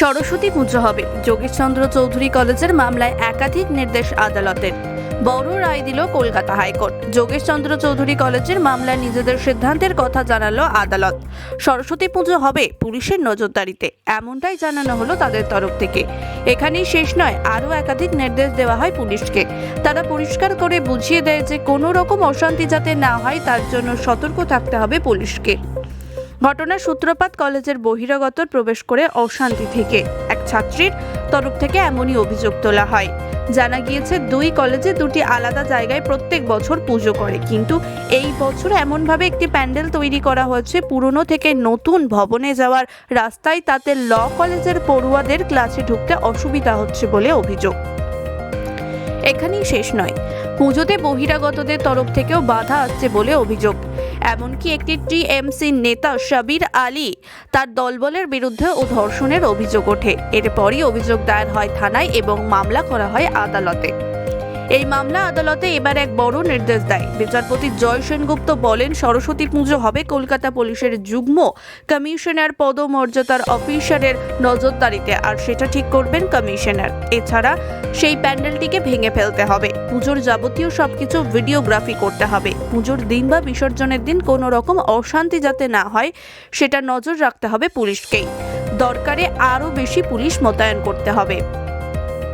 সরস্বতী পুজো হবে। যোগেশচন্দ্র চৌধুরী কলেজের মামলায় একাধিক নির্দেশ আদালতের। বড় রায় দিল কলকাতা হাইকোর্ট। যোগেশচন্দ্র চৌধুরী কলেজের মামলায় নিজেদের সিদ্ধান্তের কথা জানালো আদালত। সরস্বতী পুজো হবে পুলিশের নজরদারিতে, এমনটাই জানানো হলো তাদের তরফ থেকে। এখানেই শেষ নয়, আরও একাধিক নির্দেশ দেওয়া হয় পুলিশকে। তারা পরিষ্কার করে বুঝিয়ে দেয় যে কোনো রকম অশান্তি যাতে না হয়, তার জন্য সতর্ক থাকতে হবে পুলিশকে। ঘটনার সূত্রপাত কলেজের বহিরাগত প্রবেশ করে অশান্তি থেকে। এক ছাত্রীর তরফ থেকে এমনই অভিযোগ তোলা হয়। জানা গিয়েছে, দুই কলেজে দুটি আলাদা জায়গায় প্রত্যেক বছর পুজো করে। কিন্তু এই বছর এমনভাবে একটি প্যান্ডেল তৈরি করা হয়েছে, পুরনো থেকে নতুন ভবনে যাওয়ার রাস্তায় তাতে ল কলেজের পড়ুয়াদের ক্লাসে ঢুকতে অসুবিধা হচ্ছে বলে অভিযোগ। এখানেই শেষ নয়। পুজোতে বহিরাগতদের তরফ থেকেও বাধা আসছে বলে অভিযোগ। এমনকি একটি টিএমসি নেতা শাবির আলী তার দলবলের বিরুদ্ধে ও ধর্ষণের অভিযোগ ওঠে। এরপরই অভিযোগ দায়ের হয় থানায় এবং মামলা করা হয় আদালতে। এই মামলা আদালতে এবার এক বড় নির্দেশ দেয়। বিচারপতি জয় সেনগুপ্ত বলেন সরস্বতী পুজো হবে কলকাতা পুলিশের যুগ্ম কমিশনার পদমর্যাদার অফিসারের নজরদারিতে, আর সেটা ঠিক করবেন কমিশনার। এছাড়া সেই প্যান্ডেলটিকে ভেঙে ফেলতে হবে। পুজোর যাবতীয় সবকিছু ভিডিওগ্রাফি করতে হবে। পুজোর দিন বা বিসর্জনের দিন কোনো রকম অশান্তি যাতে না হয়, সেটা নজর রাখতে হবে পুলিশকেই। দরকারে আরও বেশি পুলিশ মোতায়েন করতে হবে।